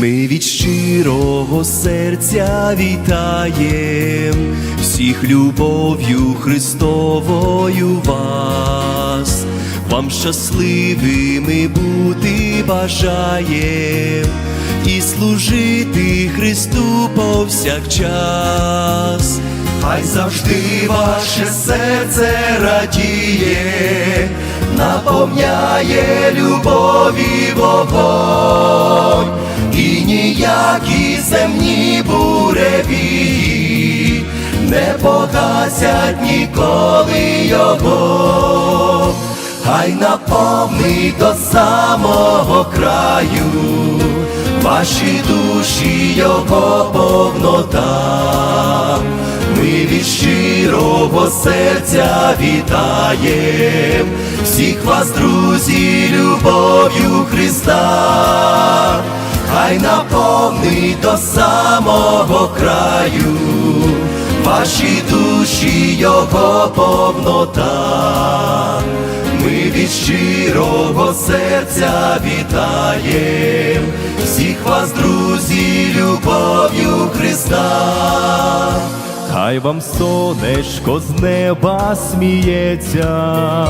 Ми від щирого серця вітаєм всіх любов'ю Христовою вас, вам щасливими бути бажаєм і служити Христу повсякчас. Хай завжди ваше серце радіє, наповняє любові вогонь, земні буревії не погасять ніколи його, хай наповнить до самого краю ваші душі його повнота. Ми від щирого серця вітаєм всіх вас, друзі, любов'ю Христа, хай наповнить до самого краю ваші душі його повнота. Ми від щирого серця вітаєм всіх вас, друзі, любов'ю Христа. Хай вам сонечко з неба сміється,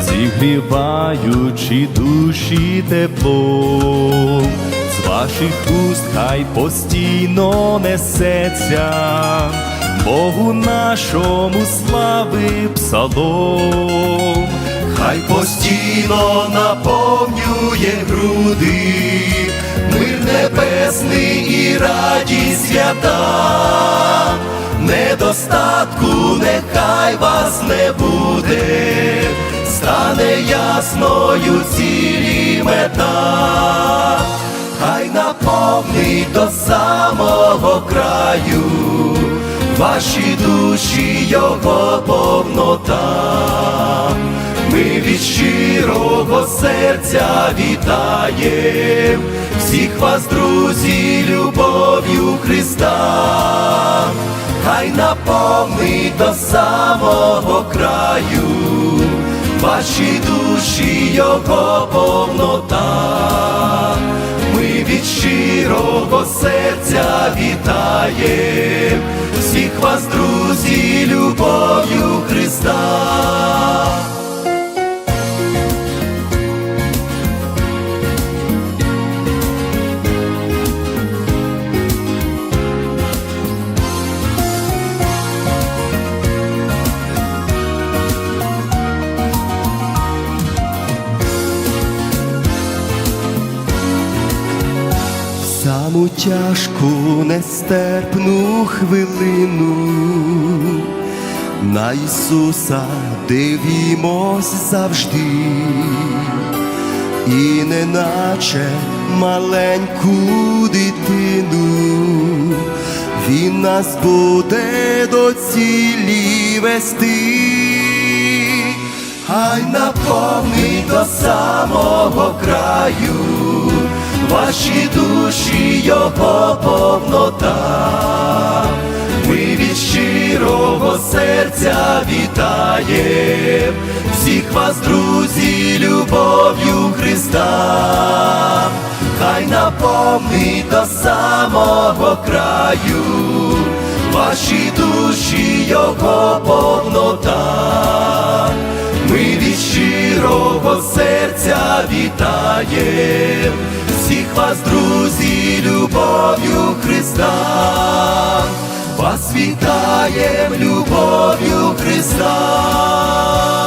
зігріваючи душі тепло, ваших уст хай постійно несеться, Богу нашому слави псалом. Хай постійно наповнює груди, мир небесний і радість свята, недостатку нехай вас не буде, стане ясною цілі мета, до самого краю ваші душі його повнота. Ми від щирого серця вітаєм всіх вас, друзі, любов'ю Христа, хай наповнить до самого краю ваші душі його повнота. Щирого серця вітає всіх вас, друзі, любов'ю Христа. Саму тяжку нестерпну хвилину. На Ісуса дивімось завжди, і неначе маленьку дитину, Він нас буде до цілі вести, хай наповнить до самого краю ваші душі його повнота, ми від щирого серця вітаєм всіх вас, друзі, любов'ю Христа, хай наповнить до самого краю ваші душі його повнота. Ми від щирого серця вітаєм вас, друзі, любов'ю Христа, вас вітаєм любов'ю Христа.